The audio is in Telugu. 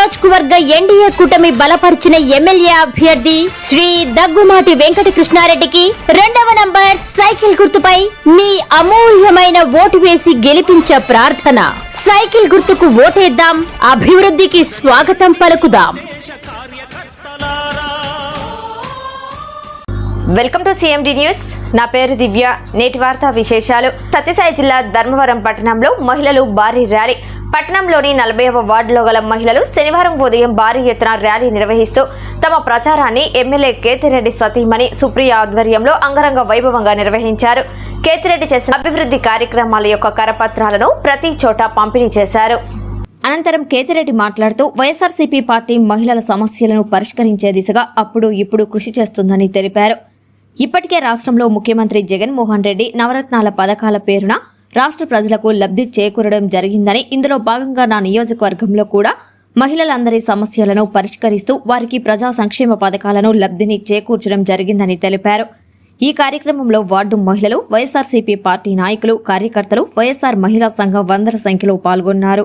నియోజకవర్గ ఎన్డీఏ కూటమి బలపరిచిన ఎమ్మెల్యే అభ్యర్థి శ్రీ దగ్గుమాటి వెంకట కృష్ణారెడ్డికి రెండవ నంబర్ సైకిల్ గుర్తుపై మీ అమూల్యమైన ఓటు వేసి గెలిపించే ప్రార్థన. సైకిల్ గుర్తుకు ఓటేద్దాం అభివృద్ధికి స్వాగతం పలుకుదాం. Welcome to C M D news. నా పేరు దివ్య. నేటి వార్తా విశేషాలు. సత్యసాయి జిల్లా ధర్మవరం పట్టణంలో మహిళలు భారీ ర్యాలీ. పట్టణంలోని నలభైవ వార్డులో గల మహిళలు శనివారం ఉదయం భారీ ఎత్తున ర్యాలీ నిర్వహిస్తూ తమ ప్రచారాన్ని ఎమ్మెల్యే కేతిరెడ్డి సతీమణి సుప్రియ ఆధ్వర్యంలో అంగరంగ వైభవంగా నిర్వహించారు. కేతిరెడ్డి చేసిన అభివృద్ధి కార్యక్రమాల యొక్క కరపత్రాలను ప్రతి చోట పంపిణీ చేశారు. అనంతరం కేతిరెడ్డి మాట్లాడుతూ వైఎస్ఆర్సీపీ పార్టీ మహిళల సమస్యలను పరిష్కరించే దిశగా అప్పుడు ఇప్పుడు కృషి చేస్తుందని తెలిపారు. ఇప్పటికే రాష్ట్రంలో ముఖ్యమంత్రి జగన్మోహన్ రెడ్డి నవరత్నాల పథకాల పేరున రాష్ట్ర ప్రజలకు లబ్ధి చేకూరడం జరిగిందని ఇందులో భాగంగా నా నియోజకవర్గంలో కూడా మహిళలందరి సమస్యలను పరిష్కరిస్తూ వారికి ప్రజా సంక్షేమ పథకాలను లబ్ధిని చేకూర్చడం జరిగిందని తెలిపారు. ఈ కార్యక్రమంలో వార్డు మహిళలు వైఎస్ఆర్సీపీ పార్టీ నాయకులు కార్యకర్తలు వైఎస్ఆర్ మహిళా సంఘం వందల సంఖ్యలో పాల్గొన్నారు.